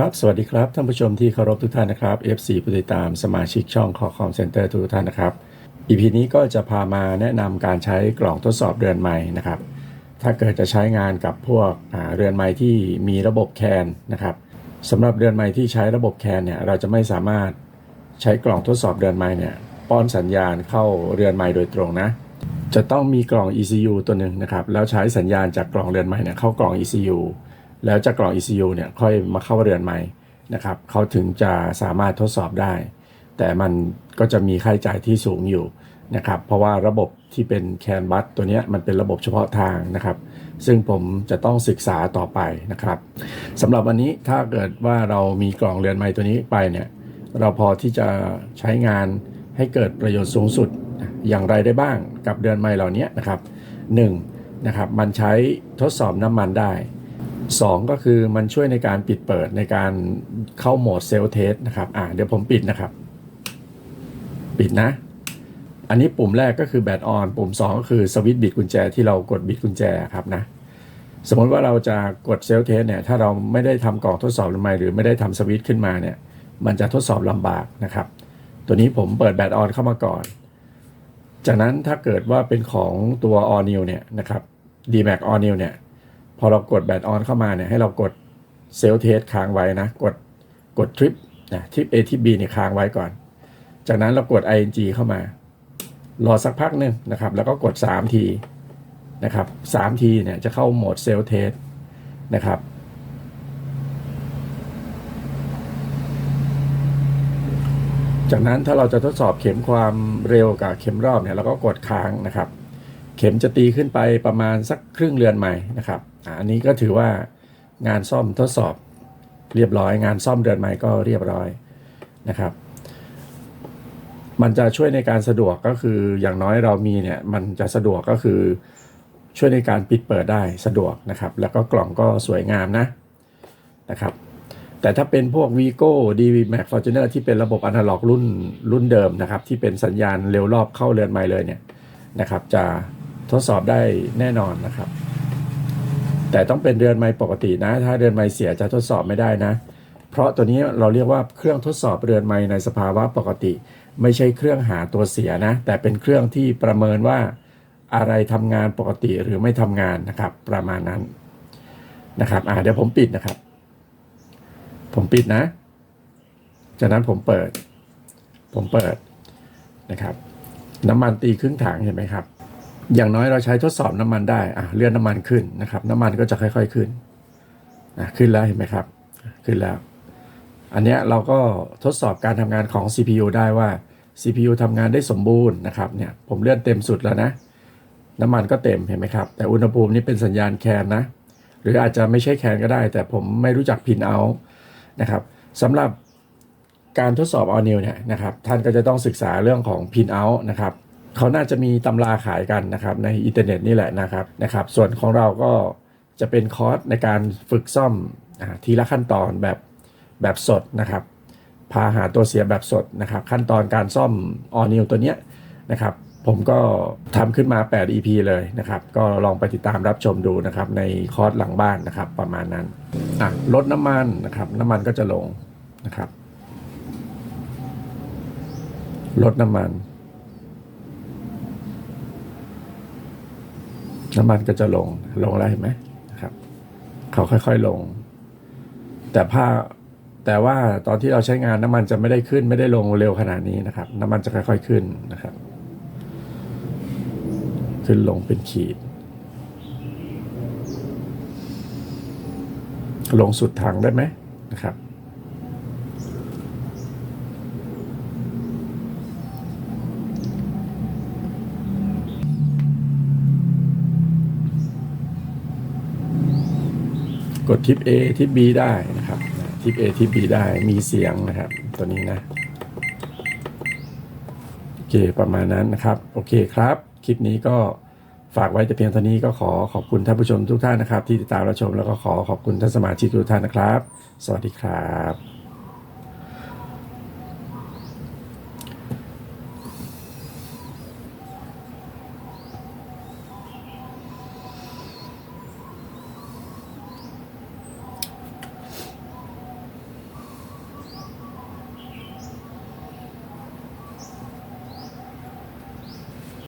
ครับ สวัสดีครับ ท่านผู้ชมที่เคารพทุกท่านนะครับ FC ผู้ติดตามสมาชิกช่องคอคอมเซ็นเตอร์ทุกท่านนะครับ EP นี้ก็จะพามาแนะนำการใช้กล่องทดสอบเรือนไม้นะครับ ถ้าเกิดจะใช้งานกับพวกเรือนไม้ที่มีระบบแคนนะครับสำหรับเรือนไม้ที่ใช้ระบบแคนเนี่ยเราจะไม่สามารถใช้กล่องทดสอบเรือนไม้เนี่ยป้อนสัญญาณเข้าเรือนไม้โดยตรงนะจะต้องมีกล่อง ECU ตัวหนึ่งนะครับแล้วใช้สัญญาณจากกล่องเรือนไม้เนี่ยเข้ากล่อง ECU แล้วจากกล่อง ECU เนี่ยค่อยมาเข้าเรือนไม้นะครับเขาถึงจะสามารถทดสอบได้ แต่มันก็จะมีค่าใช้จ่ายที่สูงอยู่นะครับเพราะว่าระบบที่เป็นแคนบัสตัวนี้มันเป็นระบบเฉพาะทางนะครับ ซึ่งผมจะต้องศึกษาต่อไปนะครับสำหรับวันนี้ถ้าเกิดว่าเรามีกล่องเรือนไม้ตัวนี้ไปเนี่ยเราพอที่จะใช้งานให้เกิดประโยชน์สูงสุดอย่างไรได้บ้างกับเรือนไม้เหล่านี้นะครับ1นะครับมันใช้ทดสอบน้ำมันได้ 2 ก็คือมันช่วยในการปิดเปิดในการเข้าโหมดเซลเทสนะครับอ่าเดี๋ยวผมปิดนะครับ ปิดนะ อันนี้ปุ่มแรกก็คือแบตออนปุ่ม 2 ก็คือสวิตช์บิดกุญแจที่เรากดบิดกุญแจครับนะสมมติว่าเราจะกดเซลเทสเนี่ยถ้าเราไม่ได้ทำกล่องทดสอบหรือไม่หรือไม่ได้ทำสวิตช์ขึ้นมาเนี่ยมันจะทดสอบลำบากนะครับ ตัวนี้ผมเปิดแบตออนเข้ามาก่อน จากนั้นถ้าเกิดว่าเป็นของตัว All New เนี่ยนะครับ D-Max All New เนี่ย อเรากดแบตออนเข้ามาเนี่ยให้เรากดเซลเทสค้างไว้นะ กดกดทริปนะทริป A ทริป B เนี่ยค้างไว้ก่อน จากนั้นเรากด ing เข้ามารอสักพักหนึ่งนะครับ แล้วก็กด 3 ทีนะครับ3ทีเนี่ยจะเข้าโหมดเซลเทสนะครับจากนั้นถ้าเราจะทดสอบเข็มความเร็วกับเข็มรอบเนี่ยเราก็กดค้างนะครับ เข็มจะตีขึ้นไปประมาณสักครึ่งเรือนใหม่นะครับอันนี้ก็ถือว่างานซ่อมทดสอบเรียบร้อย งานซ่อมเรือนใหม่ก็เรียบร้อยนะครับ มันจะช่วยในการสะดวกก็คืออย่างน้อยเรามีเนี่ยมันจะสะดวกก็คือช่วยในการปิดเปิดได้สะดวกนะครับ แล้วก็กล่องก็สวยงามนะนะครับ แต่ถ้าเป็นพวก Vigo DV Max Fortuner ที่เป็นระบบอนาล็อกรุ่นรุ่นเดิมนะครับ ที่เป็นสัญญาณเร็วรอบเข้าเรือนไม้เลยเนี่ยนะครับ จะ ทดสอบได้แน่นอนนะครับ แต่ต้องเป็นเรือนไม้ปกตินะ ถ้าเรือนไม้เสียจะทดสอบไม่ได้นะ เพราะตัวนี้เราเรียกว่าเครื่องทดสอบเรือนไม้ในสภาวะปกติ ไม่ใช่เครื่องหาตัวเสียนะ แต่เป็นเครื่องที่ประเมินว่าอะไรทำงานปกติหรือไม่ทำงานนะครับ ประมาณนั้นนะครับอ่าเดี๋ยวผมปิดนะครับ ผมปิดนะ จากนั้นผมเปิด ผมเปิดนะครับ น้ำมันตีครึ่งถังเห็นไหมครับ อย่างน้อยเราใช้ทดสอบน้ำมันได้อะเลื่อนน้ำมันขึ้นนะครับ น้ำมันก็จะค่อย ๆขึ้นนะขึ้นแล้วเห็นไหมครับ ขึ้นแล้ว อันนี้เราก็ทดสอบการทำงานของ CPU ได้ว่า CPU ทำงานได้สมบูรณ์นะครับเนี่ยผมเลื่อนเต็มสุดแล้วนะ น้ำมันก็เต็มเห็นไหมครับ แต่อุณหภูมินี่เป็นสัญญาณแคนนะ หรืออาจจะไม่ใช่แคนก็ได้ แต่ผมไม่รู้จักพินเอานะครับสำหรับการทดสอบออนิวเนี่ยนะครับท่านก็จะต้องศึกษาเรื่องของพินเอานะครับ เขาน่าจะมีตำราขายกันนะครับในอินเทอร์เน็ตนี่แหละนะครับนะครับ ส่วนของเราก็จะเป็นคอร์สในการฝึกซ่อมอาทีละขั้นตอนแบบแบบสดนะครับ พาหาตัวเสียแบบสดนะครับ ขั้นตอนการซ่อมออนิวตัวเนี้ยนะครับ ผมก็ทำขึ้นมา 8 EP เลยนะครับ ก็ลองไปติดตามรับชมดูนะครับ ในคอร์สหลังบ้านนะครับ ประมาณนั้นอะลดน้ำมันนะครับ น้ำมันก็จะลงนะครับ ลดน้ำมัน น้ำมันก็จะลงลงแล้วเห็นไหมครับ เขาค่อยๆลง แต่ผ้าแต่ว่าตอนที่เราใช้งานน้ำมันจะไม่ได้ขึ้น ไม่ได้ลงเร็วขนาดนี้นะครับ น้ำมันจะค่อยๆขึ้นนะครับ ขึ้นลงเป็นขีด ลงสุดทางได้ไหมนะครับ กดทิป A ทิป B ได้นะครับทิป A ทิป B ได้มีเสียงนะครับ ตัวนี้นะ โอเคประมาณนั้นนะครับ โอเคครับ คลิปนี้ก็ฝากไว้แต่เพียงเท่านี้ก็ขอขอบคุณท่านผู้ชมทุกท่านนะครับ ที่ติดตามรับชมแล้วก็ขอขอบคุณท่านสมาชิกทุกท่านนะครับ สวัสดีครับ